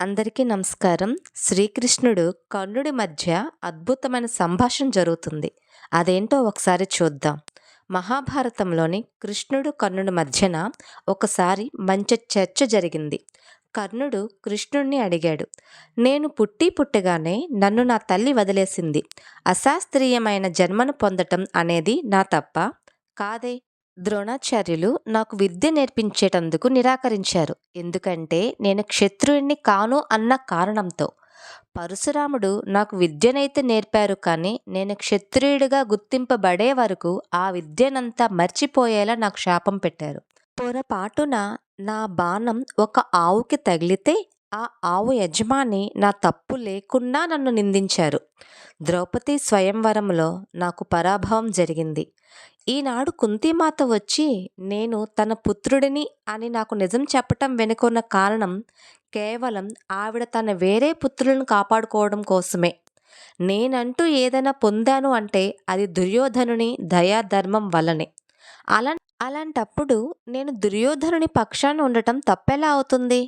అందరికీ నమస్కారం. శ్రీకృష్ణుడు కర్ణుడి మధ్య అద్భుతమైన సంభాషణ జరుగుతుంది. అదేంటో ఒకసారి చూద్దాం. మహాభారతంలోని కృష్ణుడు కర్ణుడి మధ్యన ఒకసారి మంచి చర్చ జరిగింది. కర్ణుడు కృష్ణుణ్ణి అడిగాడు నేను పుట్టి పుట్టగానే నన్ను నా తల్లి వదిలేసింది. అశాస్త్రీయమైన జన్మను పొందటం అనేది నా తప్ప కాదే? ద్రోణాచార్యులు నాకు విద్య నేర్పించేటందుకు నిరాకరించారు. ఎందుకంటే నేను క్షత్రుడిని కాను అన్న కారణంతో. పరశురాముడు నాకు విద్యనైతే నేర్పారు కానీ నేను క్షత్రియుడిగా గుర్తింపబడే వరకు ఆ విద్యనంతా మర్చిపోయేలా నాకు శాపం పెట్టారు. పొరపాటున నా బాణం ఒక ఆవుకి తగిలితే ఆ ఆవు యజమాని నా తప్పు లేకున్నా నన్ను నిందించారు. ద్రౌపది స్వయంవరంలో నాకు పరాభవం జరిగింది. ఈనాడు కుంతిమాత వచ్చి నేను తన పుత్రుడిని అని నాకు నిజం చెప్పటం వెనుకున్న కారణం కేవలం ఆవిడ తన వేరే పుత్రులను కాపాడుకోవడం కోసమే. నేనంటూ ఏదైనా పొందాను అంటే అది దుర్యోధనుని దయాధర్మం వల్లనే. అలా అలాంటప్పుడు నేను దుర్యోధనుని పక్షాన ఉండటం తప్పెలా అవుతుంది?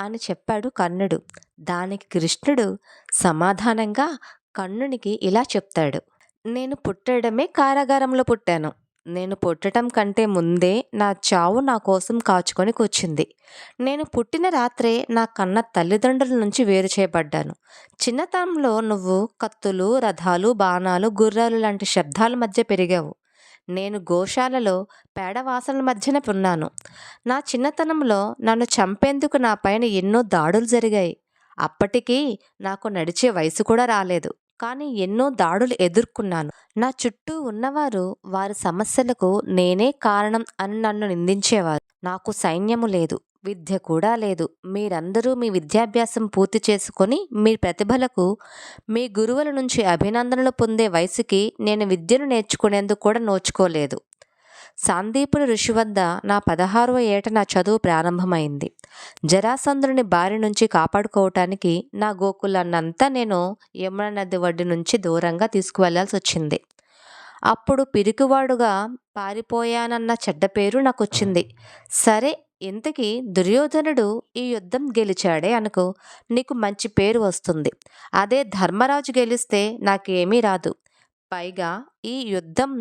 అని చెప్పాడు కర్ణుడు. దానికి కృష్ణుడు సమాధానంగా కర్ణునికి ఇలా చెప్తాడు. నేను పుట్టడమే కారాగారంలో పుట్టాను. నేను పుట్టడం కంటే ముందే నా చావు నా కోసం కాచుకొని కూర్చుంది. నేను పుట్టిన రాత్రే నా కన్న తల్లిదండ్రుల నుంచి వేరు చేయబడ్డాను. చిన్నతనంలో నువ్వు కత్తులు రథాలు బాణాలు గుర్రాలు లాంటి శబ్దాల మధ్య పెరిగావు. నేను గోశాలలో పేడవాసనల మధ్యన ఉన్నాను నా చిన్నతనంలో నన్ను చంపేందుకు నా పైన ఎన్నో దాడులు జరిగాయి. అప్పటికీ నాకు నడిచే వయసు కూడా రాలేదు. కానీ ఎన్నో దాడులు ఎదుర్కొన్నాను. నా చుట్టూ ఉన్నవారు వారి సమస్యలకు నేనే కారణం అని నన్ను నిందించేవారు. నాకు సైన్యము లేదు. విద్య కూడా లేదు. మీరందరూ మీ విద్యాభ్యాసం పూర్తి చేసుకొని మీ ప్రతిభలకు మీ గురువుల నుంచి అభినందనలు పొందే వయసుకి నేను విద్యను నేర్చుకునేందుకు కూడా నోచుకోలేదు. సాందీపుని ఋషి వద్ద నా పదహారవ ఏట నా చదువు ప్రారంభమైంది. జరాసంధుని బారి నుంచి కాపాడుకోవటానికి నా గోకులన్నంతా నేను యమున నది ఒడ్డు నుంచి దూరంగా తీసుకువెళ్ళాల్సి వచ్చింది. అప్పుడు పిరికివాడుగా పారిపోయానన్న చెడ్డ పేరు నాకు వచ్చింది సరే ఇంతకీ దుర్యోధనుడు ఈ యుద్ధం గెలిచాడే అనుకో నీకు మంచి పేరు వస్తుంది. అదే ధర్మరాజు గెలిస్తే నాకేమీ రాదు. పైగా ఈ యుద్ధం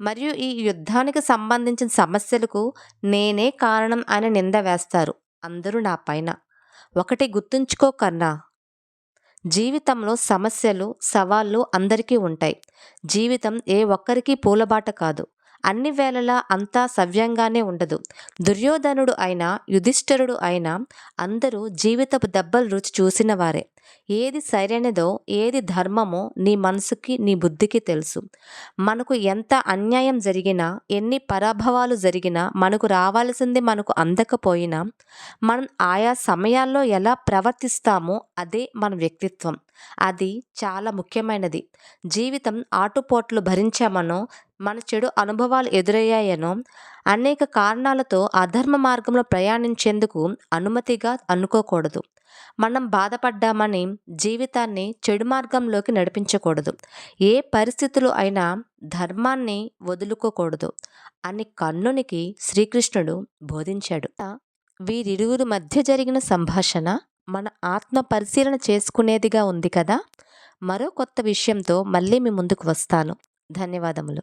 మరియు ఈ యుద్ధానికి సంబంధించిన సమస్యలకు నేనే కారణం అని నింద వేస్తారు అందరూ నా పైన. ఒకటి గుర్తుంచుకో కన్నా జీవితంలో సమస్యలు సవాళ్ళు అందరికీ ఉంటాయి. జీవితం ఏ ఒక్కరికి పూలబాట కాదు. అన్ని వేళలా అంతా సవ్యంగానే ఉండదు. దుర్యోధనుడు అయినా యుధిష్ఠరుడు అయినా అందరూ జీవితపు దెబ్బలు రుచి చూసిన వారే ఏది సరైనదో ఏది ధర్మమో నీ మనసుకి నీ బుద్ధికి తెలుసు. మనకు ఎంత అన్యాయం జరిగినా ఎన్ని పరాభవాలు జరిగినా మనకు రావాల్సింది మనకు అందకపోయినా మనం ఆయా సమయాల్లో ఎలా ప్రవర్తిస్తామో అదే మన వ్యక్తిత్వం. అది చాలా ముఖ్యమైనది. జీవితం ఆటుపోట్లు భరించామనో మన చెడు అనుభవాలు ఎదురయ్యాయనో అనేక కారణాలతో అధర్మ మార్గంలో ప్రయాణించేందుకు అనుమతిగా అనుకోకూడదు. మనం బాధపడ్డామని జీవితాన్ని చెడు మార్గంలోకి నడిపించకూడదు. ఏ పరిస్థితులు అయినా ధర్మాన్ని వదులుకోకూడదు అని కర్ణునికి శ్రీకృష్ణుడు బోధించాడు. వీరిరువురు మధ్య జరిగిన సంభాషణ మన ఆత్మ పరిశీలన చేసుకునేదిగా ఉంది కదా? మరో కొత్త విషయంతో మళ్ళీ మీ ముందుకు వస్తాను. ధన్యవాదములు.